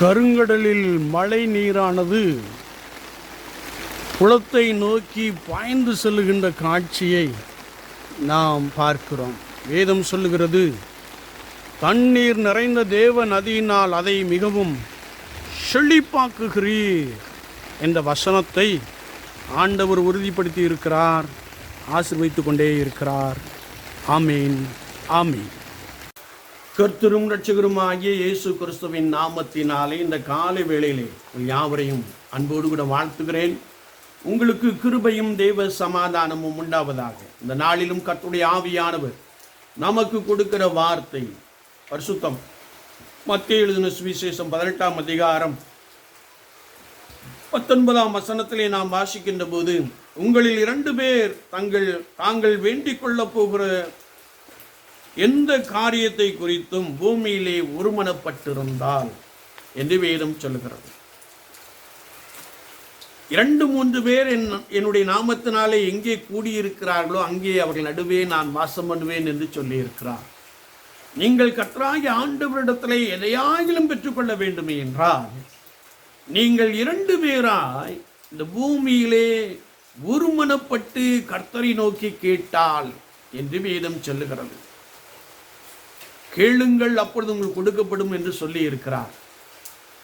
கருங்கடலில் மழை நீரானது குளத்தை நோக்கி பாய்ந்து செல்லுகின்ற காட்சியை நாம் பார்க்கிறோம். வேதம் சொல்லுகிறது தண்ணீர் நிறைந்த தேவ நதியினால் அதை மிகவும் செழிப்பாக்குகிறீர் என்ற வசனத்தை ஆண்டவர் உறுதிப்படுத்தி இருக்கிறார் ஆசீர்வதித்துக் கொண்டே இருக்கிறார். ஆமீன் ஆமீன். கர்த்தரும் ரட்சகரும் ஆகிய இயேசு கிறிஸ்துவின் நாமத்தினாலே இந்த காலை வேளையிலே யாவரையும் அன்போடு கூட வாழ்த்துகிறேன். உங்களுக்கு கிருபையும் தெய்வ சமாதானமும் உண்டாவதாக. இந்த நாளிலும் கர்த்துடைய ஆவியானவர் நமக்கு கொடுக்கிற வார்த்தை பரிசுத்தம். மத்திய எழுதின சுவிசேஷம் பதினெட்டாம் அதிகாரம் பத்தொன்பதாம் வசனத்திலே நாம் வாசிக்கின்ற போது உங்களில் இரண்டு பேர் தங்கள் தாங்கள் வேண்டிக் கொள்ளப் போகிற எந்த காரியத்தை குறித்தும் பூமியிலே ஒருமனப்பட்டிருந்தால் என்று வேதம் சொல்லுகிறது. இரண்டு மூன்று பேர் என் என்னுடைய நாமத்தினாலே எங்கே கூடியிருக்கிறார்களோ அங்கே அவர்கள் நடுவே நான் வாசம் பண்ணுவேன் என்று சொல்லியிருக்கிறார். நீங்கள் கற்றாகி ஆண்டவரிடத்திலே எதையாகிலும் பெற்றுக்கொள்ள வேண்டுமே என்றால் நீங்கள் இரண்டு பேராய் இந்த பூமியிலே ஒருமனப்பட்டு கர்த்தரை நோக்கி கேட்டால் என்று வேதம் சொல்லுகிறது. கேளுங்கள் அப்பொழுது உங்களுக்கு கொடுக்கப்படும் என்று சொல்லி இருக்கிறார்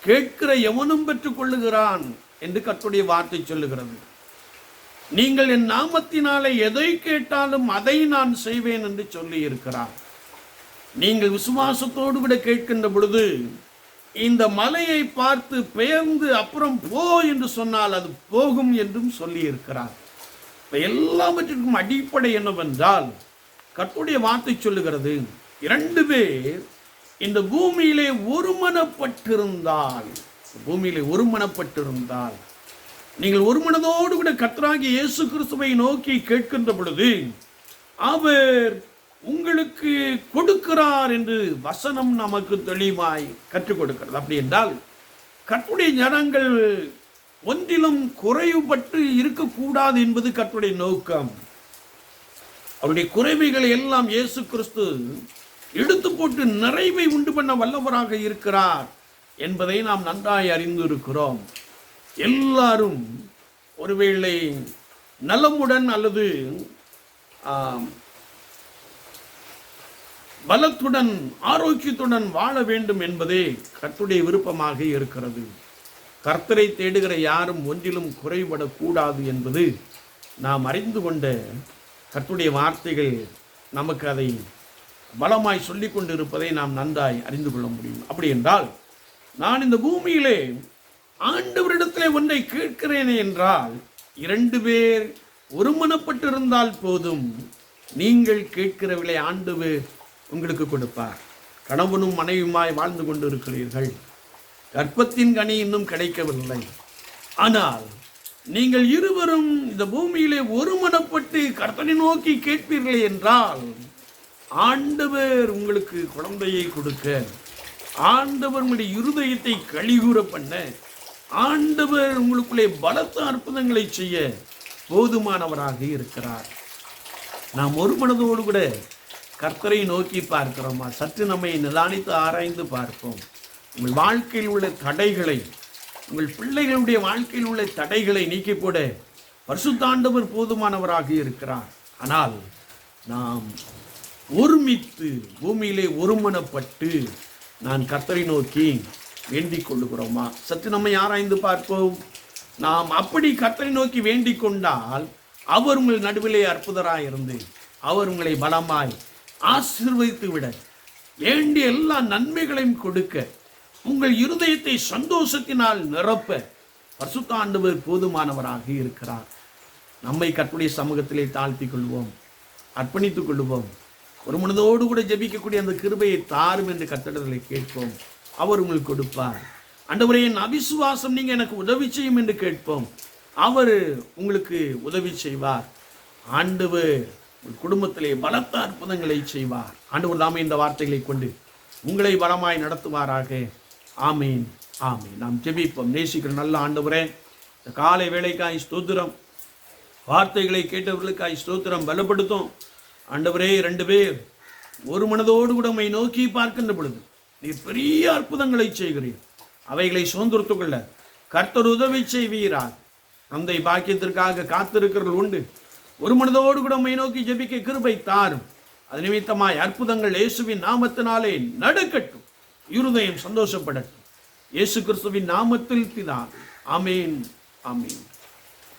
கேட்கிற எவனும் பெற்றுக்கொள்ளுகிறான் என்று கற்றுடைய வார்த்தை சொல்லுகிறது. நீங்கள் என் நாமத்தினாலே எதை கேட்டாலும் அதை நான் செய்வேன் என்று சொல்லி இருக்கிறார் நீங்கள் விசுவாசத்தோடு விட கேட்கின்ற பொழுது இந்த மலையை பார்த்து பெயர்ந்து அப்புறம் போ என்று சொன்னால் அது போகும் என்றும் சொல்லி இருக்கிறார் இப்ப எல்லாவற்றிற்கும் அடிப்படை என்னவென்றால் கத்துடைய வார்த்தை சொல்லுகிறது. இரண்டு பேர் இந்த பூமியிலே ஒருமனப்பட்டிருந்தால் பூமியிலே ஒருமனப்பட்டிருந்தால் நீங்கள் ஒருமனதோடு கூட கத்தராகி இயேசு கிறிஸ்துவை நோக்கி கேட்கின்ற பொழுது அவர் உங்களுக்கு கொடுக்கிறார் என்று வசனம் நமக்கு தெளிவாய் கற்றுக் கொடுக்கிறது. அப்படி என்றால் கர்த்தருடைய ஜனங்கள் ஒன்றிலும் குறைவுபட்டு இருக்கக்கூடாது என்பது கர்த்தருடைய நோக்கம். அவருடைய குறைவைகளை எல்லாம் இயேசு கிறிஸ்து எடுத்து போட்டு நிறைவை உண்டு பண்ண வல்லவராக இருக்கிறார் என்பதை நாம் நன்றாய் அறிந்திருக்கிறோம். எல்லாரும் ஒருவேளை நலமுடன் அல்லது பலத்துடன் ஆரோக்கியத்துடன் வாழ வேண்டும் என்பதே கர்த்துடைய விருப்பமாக இருக்கிறது. கர்த்தரை தேடுகிற யாரும் ஒன்றிலும் குறைபடக்கூடாது என்பது நாம் அறிந்து கொண்ட கர்த்துடைய வார்த்தைகள். நமக்கு அதை பலமாய் சொல்லி கொண்டிருப்பதை நாம் நன்றாய் அறிந்து கொள்ள முடியும். அப்படி என்றால் நான் இந்த பூமியிலே ஆண்டவரிடத்திலே ஒன்றை கேட்கிறேனே என்றால் இரண்டு பேர் ஒருமனப்பட்டிருந்தால் போதும். நீங்கள் கேட்கிறவளை ஆண்டவர் உங்களுக்கு கொடுப்பார். கணவனும் மனைவியுமாய் வாழ்ந்து கொண்டு இருக்கிறீர்கள் கர்ப்பத்தின் கனி இன்னும் கிடைக்கவில்லை. ஆனால் நீங்கள் இருவரும் இந்த பூமியிலே ஒருமனப்பட்டு கர்த்தனை நோக்கி கேட்பீர்களே என்றால் ஆண்டவர் உங்களுக்கு குழந்தையை கொடுக்க ஆண்டவர் உங்களுடைய இருதயத்தை கழிகூற பண்ண ஆண்டவர் உங்களுக்குள்ளே பலத்த அற்புதங்களை செய்ய போதுமானவராக இருக்கிறார். நாம் ஒரு மனதோடு கூட கர்த்தரை நோக்கி பார்க்கிறோமா? சற்று நம்மை நிதானித்து ஆராய்ந்து பார்ப்போம். உங்கள் வாழ்க்கையில் உள்ள தடைகளை உங்கள் பிள்ளைகளுடைய வாழ்க்கையில் உள்ள தடைகளை நீக்கி போட பரிசுத்தாண்டவர் போதுமானவராக இருக்கிறார். ஆனால் நாம் ஒருமித்து பூமியிலே ஒருமனப்பட்டு நான் கத்தரை நோக்கி வேண்டிக் கொள்ளுகிறோமா? சற்று நம்மை ஆராய்ந்து பார்ப்போம். நாம் அப்படி கத்தரை நோக்கி வேண்டிக் கொண்டால் அவர் உங்கள் நடுவிலே அற்புதராயிருந்து அவர் உங்களை பலமாய் ஆசிர்வதித்து விட வேண்டிய எல்லா நன்மைகளையும் கொடுக்க உங்கள் இருதயத்தை சந்தோஷத்தினால் நிரப்ப பசுத்தாண்டவர் போதுமானவராக இருக்கிறார். நம்மை கற்புடைய சமூகத்திலே தாழ்த்திக் கொள்வோம் அர்ப்பணித்துக் கொள்வோம். ஒரு மனதோடு கூட ஜெபிக்கக்கூடிய அந்த கிருபையை தாரும் என்று கட்டடங்களை கேட்போம். அவர் உங்களுக்கு கொடுப்பார். அண்டவரே என் அவிசுவாசம் நீங்கள் எனக்கு உதவி செய்யும் என்று கேட்போம். அவர் உங்களுக்கு உதவி செய்வார். ஆண்டவர் உங்கள் குடும்பத்திலே பலத்த அற்புதங்களை செய்வார். ஆண்டவர் தாமே இந்த வார்த்தைகளை கொண்டு உங்களை பலமாய் நடத்துவாராக. ஆமீன் ஆமீன். நாம் ஜெபிப்போம். நேசிக்கிற நல்ல ஆண்டவரே இந்த காலை வேலைக்காய் ஸ்தோத்திரம். வார்த்தைகளை கேட்டவர்களுக்காய் ஸ்தோத்திரம். பலப்படுத்தும். ஆண்டவரே ரெண்டு பேர் ஒரு மனதோடு கூட உண்மை நோக்கி பார்க்கின்ற பொழுது நீ பெரிய அற்புதங்களை செய்கிறீர். அவைகளை சுதந்திரத்து கொள்ள கர்த்தர் உதவி செய்வீரார் அந்த பாக்கியத்திற்காக காத்திருக்கிறவர்கள் உண்டு. ஒரு மனதோடு கூட உண்மை நோக்கி ஜெபிக்க கிருபை தாரும். அது நிமித்தமாய் அற்புதங்கள் இயேசுவின் நாமத்தினாலே நடுக்கட்டும். இருதயம் சந்தோஷப்படட்டும். இயேசு கிறிஸ்துவின் நாமத்தில் பிதா. அமேன் அமேன்